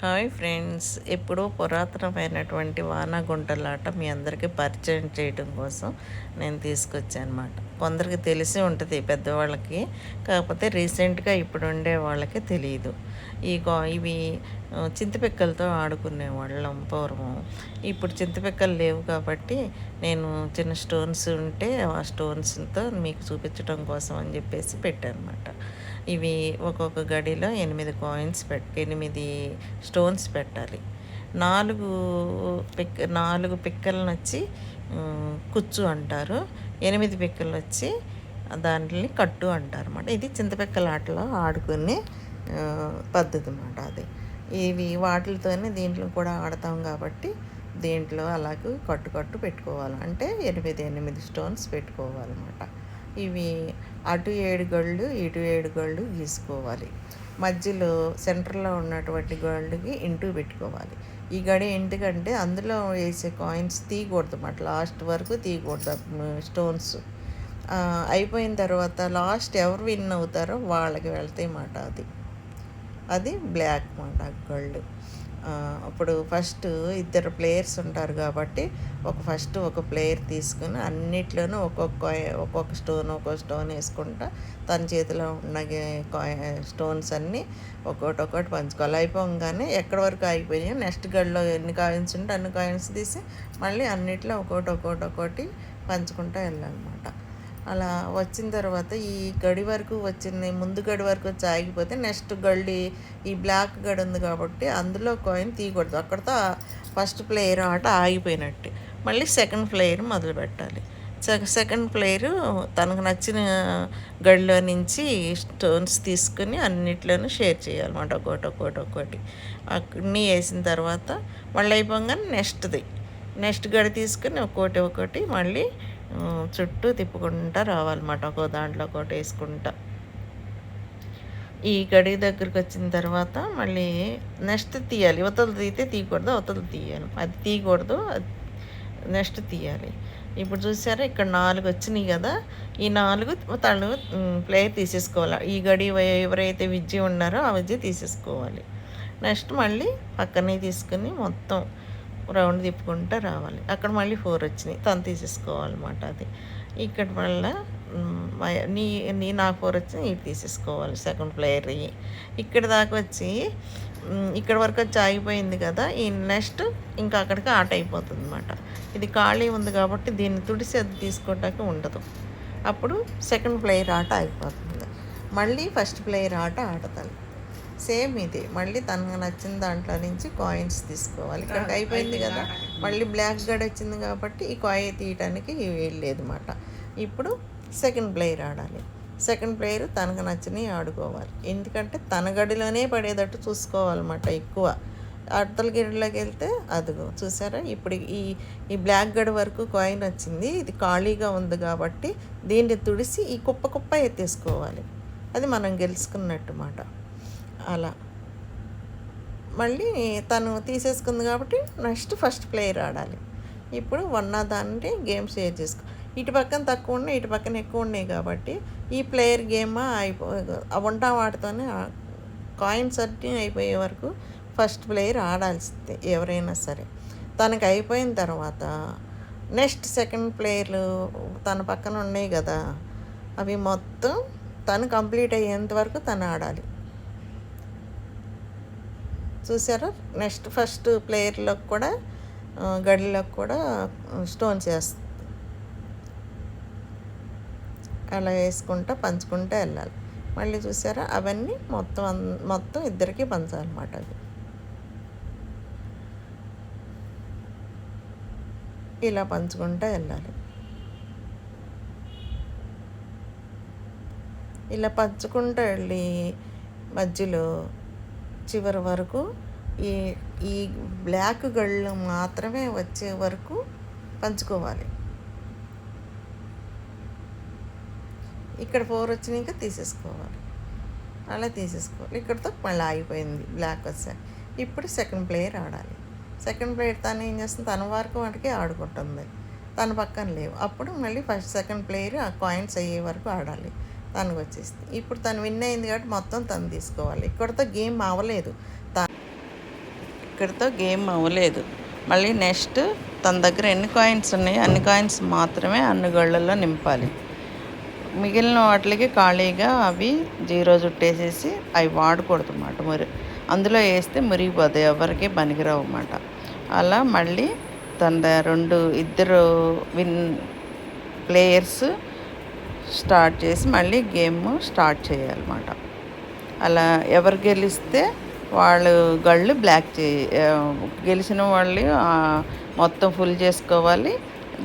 Hi friends ఎప్పుడో పురాతనమైనటువంటి వానాగుంటలాట మీ అందరికీ పరిచయం చేయడం కోసం నేను తీసుకొచ్చాను అనమాట కొందరికి తెలిసి ఉంటుంది పెద్దవాళ్ళకి కాకపోతే రీసెంట్గా ఇప్పుడు ఉండే వాళ్ళకి తెలియదు ఈ గో ఇవి చింతపిక్కలతో ఆడుకునే వాళ్ళం పూర్వం. ఇప్పుడు చింతపిక్కలు లేవు కాబట్టి నేను చిన్న స్టోన్స్ ఉంటే ఆ స్టోన్స్తో మీకు చూపించడం కోసం అని చెప్పేసి పెట్టాను అనమాట ఇవి ఒక్కొక్క గడిలో ఎనిమిది కాయిన్స్ పెట్ ఎనిమిది స్టోన్స్ పెట్టాలి. నాలుగు పిక్ నాలుగు పిక్కలను వచ్చి కుచ్చు అంటారు. ఎనిమిది పిక్కలు వచ్చి దాంట్ని కట్టు అంటారు అన్నమాట ఇది చింతపిక్కల ఆటలో ఆడుకునే పద్ధతి అన్నమాట అది. ఇవి వాటితోనే దీంట్లో కూడా ఆడతాం కాబట్టి దీంట్లో అలాగే కట్టు కట్టు పెట్టుకోవాలి. అంటే ఎనిమిది ఎనిమిది స్టోన్స్ పెట్టుకోవాలన్నమాట. ఇవి అటు ఏడు గళ్ళు ఇటు ఏడు గళ్ళు గీసుకోవాలి. మధ్యలో సెంటర్లో ఉన్నటువంటి గోల్డ్కి ఇంటూ పెట్టుకోవాలి. ఈ గడి ఎందుకంటే అందులో వేసే కాయిన్స్ తీయకూడదు అన్నమాట. లాస్ట్ వరకు తీయకూడదు స్టోన్స్. అయిపోయిన తర్వాత లాస్ట్ ఎవరు విన్ అవుతారో వాళ్ళకి వెళ్తాయి మాట అది. అది బ్లాక్ మాట గోల్డ్. అప్పుడు ఫస్ట్ ఇద్దరు ప్లేయర్స్ ఉంటారు కాబట్టి ఒక ఫస్ట్ ఒక ప్లేయర్ తీసుకుని అన్నిట్లోనూ ఒక్కొక్క ఒక్కొక్క స్టోన్ ఒక్కొక్క స్టోన్ వేసుకుంటా తన చేతిలో ఉన్న స్టోన్స్ అన్నీ ఒక్కొక్కటి ఒక్కొక్కటి పంచుకోవాలి. అయిపోగానే ఎక్కడి వరకు అయిపోయినాయి నెక్స్ట్ గడిలో ఎన్ని కాయిన్స్ ఉంటే అన్ని కాయిన్స్ తీసి మళ్ళీ అన్నిట్లో ఒక్కొక్కటి ఒక్కొక్కటి ఒక్కొక్కటి పంచుకుంటూ వెళ్ళాలన్నమాట. అలా వచ్చిన తర్వాత ఈ గడి వరకు వచ్చింది ముందు గడి వరకు వచ్చి ఆగిపోతే నెక్స్ట్ గడి ఈ బ్లాక్ గడి ఉంది కాబట్టి అందులో కాయిన్ తీయకూడదు. అక్కడితో ఫస్ట్ ప్లేయర్ ఆట ఆగిపోయినట్టు. మళ్ళీ సెకండ్ ప్లేయర్ మొదలు పెట్టాలి. సెకండ్ ప్లేయరు తనకు నచ్చిన గడిలో నుంచి స్టోన్స్ తీసుకుని అన్నిట్లోనూ షేర్ చేయాలన్నమాట. ఒకటి ఒకటి ఒకటి అన్నీ వేసిన తర్వాత మళ్ళీ అయిపోగానే నెక్స్ట్ది నెక్స్ట్ గడి తీసుకుని ఒక్కోటి ఒకటి మళ్ళీ చుట్టూ తిప్పుకుంటా రావాలన్నమాట. ఒక దాంట్లో ఒకటి వేసుకుంటా. ఈ గడి దగ్గరికి వచ్చిన తర్వాత మళ్ళీ నెక్స్ట్ తీయాలి. ఉతలు తీస్తే తీయకూడదు ఉతలు తీయాలి. అది తీయకూడదు నెక్స్ట్ తీయాలి. ఇప్పుడు చూసారా ఇక్కడ నాలుగు వచ్చినాయి కదా. ఈ నాలుగు తను ప్లేయర్ తీసేసుకోవాలి. ఈ గడి ఎవరైతే విద్య ఉన్నారో ఆ విద్య తీసేసుకోవాలి. నెక్స్ట్ మళ్ళీ పక్కనే తీసుకుని మొత్తం రౌండ్ తిప్పుకుంటూ రావాలి. అక్కడ మళ్ళీ ఫోర్ వచ్చినాయి. తను తీసేసుకోవాలన్నమాట అది. ఇక్కడ మళ్ళీ నీ నీ నాకు ఫోర్ వచ్చి ఇటు తీసేసుకోవాలి. సెకండ్ ప్లేయర్ ఇక్కడ దాకా వచ్చి ఇక్కడ వరకు వచ్చి ఆగిపోయింది కదా ఈ నెక్స్ట్ ఇంకా అక్కడికి ఆట అయిపోతుంది అనమాట ఇది ఖాళీ ఉంది కాబట్టి దీన్ని తుడిసి అది తీసుకోవటానికి ఉండదు. అప్పుడు సెకండ్ ప్లేయర్ ఆట అయిపోతుంది. మళ్ళీ ఫస్ట్ ప్లేయర్ ఆట ఆడతాను. సేమ్ ఇది. మళ్ళీ తనకు నచ్చిన దాంట్లో నుంచి కాయిన్స్ తీసుకోవాలి. ఇక్కడికి అయిపోయింది కదా. మళ్ళీ బ్లాక్ గడ్ వచ్చింది కాబట్టి ఈ కాయ తీయటానికి వెళ్ళలేదు అనమాట ఇప్పుడు సెకండ్ ప్లేయర్ ఆడాలి. సెకండ్ ప్లేయర్ తనకు నచ్చినవి ఆడుకోవాలి. ఎందుకంటే తన గడిలోనే పడేటట్టు చూసుకోవాలన్నమాట ఎక్కువ. అడతల గిరిలోకి వెళ్తే అదిగో చూసారా? ఇప్పుడు ఈ ఈ బ్లాక్ గడ్ వరకు కాయిన్ వచ్చింది. ఇది ఖాళీగా ఉంది కాబట్టి దీన్ని తుడిసి ఈ కుప్ప కుప్ప ఎత్తేసుకోవాలి. అది మనం గెలుచుకున్నట్టు మాట అలా. మళ్ళీ తను తీసేసుకుంది కాబట్టి నెక్స్ట్ ఫస్ట్ ప్లేయర్ ఆడాలి. ఇప్పుడు వన్ దాన్ని గేమ్ షేర్ చేసుకో. ఇటు పక్కన తక్కువ ఉన్నాయి ఇటు పక్కన ఎక్కువ ఉన్నాయి కాబట్టి ఈ ప్లేయర్ గేమ్ అయిపో వంట వాటితోనే కాయిన్స్ అన్నీ అయిపోయే వరకు ఫస్ట్ ప్లేయర్ ఆడాల్సిందే ఎవరైనా సరే. తనకి అయిపోయిన తర్వాత నెక్స్ట్ సెకండ్ ప్లేయర్లు తన పక్కన ఉన్నాయి కదా అవి మొత్తం తను కంప్లీట్ అయ్యేంత వరకు తను ఆడాలి. చూసారా? నెక్స్ట్ ఫస్ట్ ప్లేయర్లోకి కూడా గడిలోకి కూడా స్టోన్స్ వేస్తుంది అలా వేసుకుంటా పంచుకుంటూ వెళ్ళాలి. మళ్ళీ చూసారా? అవన్నీ మొత్తం మొత్తం ఇద్దరికి పంచాలన్నమాట అది ఇలా పంచుకుంటూ వెళ్ళాలి. ఇలా పంచుకుంటూ వెళ్ళి మధ్యలో చివరి వరకు ఈ ఈ బ్లాక్ గళ్ళు మాత్రమే వచ్చే వరకు పంచుకోవాలి. ఇక్కడ ఫోర్ వచ్చినాక తీసేసుకోవాలి. అలా తీసేసుకోవాలి. ఇక్కడతో మళ్ళీ ఆగిపోయింది బ్లాక్ వచ్చాయి ఇప్పుడు సెకండ్ ప్లేయర్ ఆడాలి. సెకండ్ ప్లేయర్ తను ఏం చేస్తుంది? తన వరకు వాటికి ఆడుకుంటుంది. తన పక్కన లేవు. అప్పుడు మళ్ళీ ఫస్ట్ సెకండ్ ప్లేయర్ ఆ కాయిన్స్ అయ్యే వరకు ఆడాలి. తనకు వచ్చేస్తుంది ఇప్పుడు తను విన్ అయింది కాబట్టి మొత్తం తను తీసుకోవాలి. ఇక్కడతో గేమ్ అవ్వలేదు. తను ఇక్కడితో గేమ్ అవ్వలేదు. మళ్ళీ నెక్స్ట్ తన దగ్గర ఎన్ని కాయిన్స్ ఉన్నాయో అన్ని కాయిన్స్ మాత్రమే అన్ని గళ్ళల్లో నింపాలి. మిగిలిన వాటికి ఖాళీగా అవి జీరో జుట్టేసేసి అవి వాడకూడదు అన్నమాట. మరి అందులో వేస్తే మురిగిపోతాయి. ఎవరికి పనికిరావు అన్నమాట. అలా మళ్ళీ తన రెండు ఇద్దరు విన్ ప్లేయర్స్ స్టార్ట్ చేసి మళ్ళీ గేమ్ స్టార్ట్ చేయాలన్నమాట. అలా ఎవరు గెలిస్తే వాళ్ళు గళ్ళు బ్లాక్ చే గెలిచిన వాళ్ళు మొత్తం ఫుల్ చేసుకోవాలి.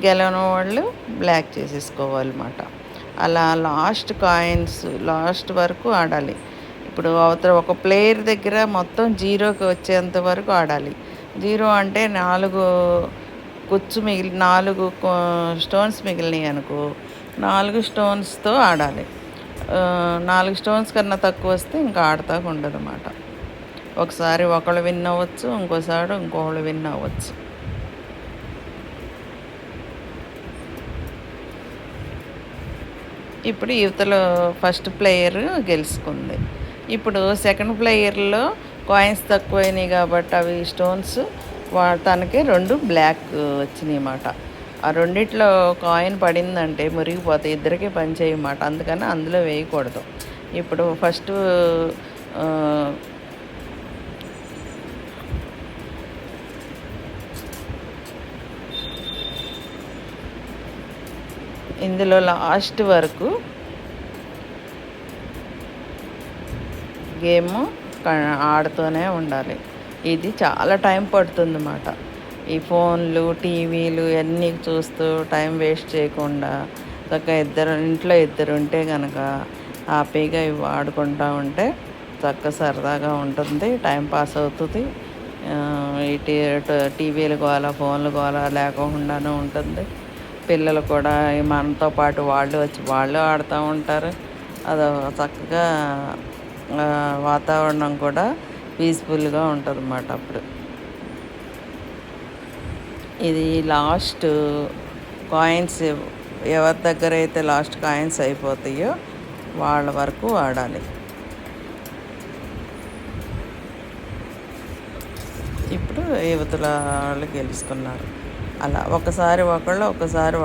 గెలవని వాళ్ళు బ్లాక్ చేసేసుకోవాలన్నమాట. అలా లాస్ట్ కాయిన్స్ లాస్ట్ వరకు ఆడాలి. ఇప్పుడు అవతల ఒక ప్లేయర్ దగ్గర మొత్తం జీరోకి వచ్చేంత వరకు ఆడాలి. జీరో అంటే నాలుగు కుచ్చు మిగిలి నాలుగు స్టోన్స్ మిగిలినాయి అనుకో నాలుగు స్టోన్స్తో ఆడాలి. నాలుగు స్టోన్స్ కన్నా తక్కువ వస్తే ఇంకా ఆడతా ఉండదు అన్నమాట ఒకసారి ఒకళ్ళు విన్ అవ్వచ్చు ఇంకోసారి ఇంకొకళ్ళు విన్ అవ్వచ్చు ఇప్పుడు యువతలో ఫస్ట్ ప్లేయర్ గెలుచుకుంది. ఇప్పుడు సెకండ్ ప్లేయర్లో కాయిన్స్ తక్కువైనాయి కాబట్టి అవి స్టోన్స్ వా తనకి రెండు బ్లాక్ వచ్చినాయి అన్నమాట. ఆ రెండిట్లో కాయిన్ పడిందంటే మురిగిపోతే ఇద్దరికి పని చేయమాట. అందుకని అందులో వేయకూడదు. ఇప్పుడు ఫస్ట్ ఇందులో లాస్ట్ వరకు గేమ్ క- ఆడుతూనే ఉండాలి. ఇది చాలా టైం పడుతుంది అన్నమాట ఈ ఫోన్లు టీవీలు అన్నీ చూస్తూ టైం వేస్ట్ చేయకుండా చక్కగా ఇద్దరు ఇంట్లో ఇద్దరు ఉంటే కనుక హ్యాపీగా ఇవి ఆడుకుంటూ ఉంటే చక్క సరదాగా ఉంటుంది టైం పాస్ అవుతుంది. ఈ టీవీలు గోల ఫోన్లు గోల లేకుండానే ఉంటుంది. పిల్లలు కూడా మనతో పాటు వాళ్ళు వచ్చి వాళ్ళు ఆడుతూ ఉంటారు. అది చక్కగా వాతావరణం కూడా పీస్ఫుల్గా ఉంటుంది అన్నమాట అప్పుడు. ఇది లాస్ట్ కాయిన్స్ ఎవరి దగ్గర అయితే లాస్ట్ కాయిన్స్ అయిపోతాయో వాళ్ళ వరకు వాడాలి. ఇప్పుడు యువతల వాళ్ళు గెలుచుకున్నారు అలా. ఒకసారి ఒకళ్ళు ఒకసారి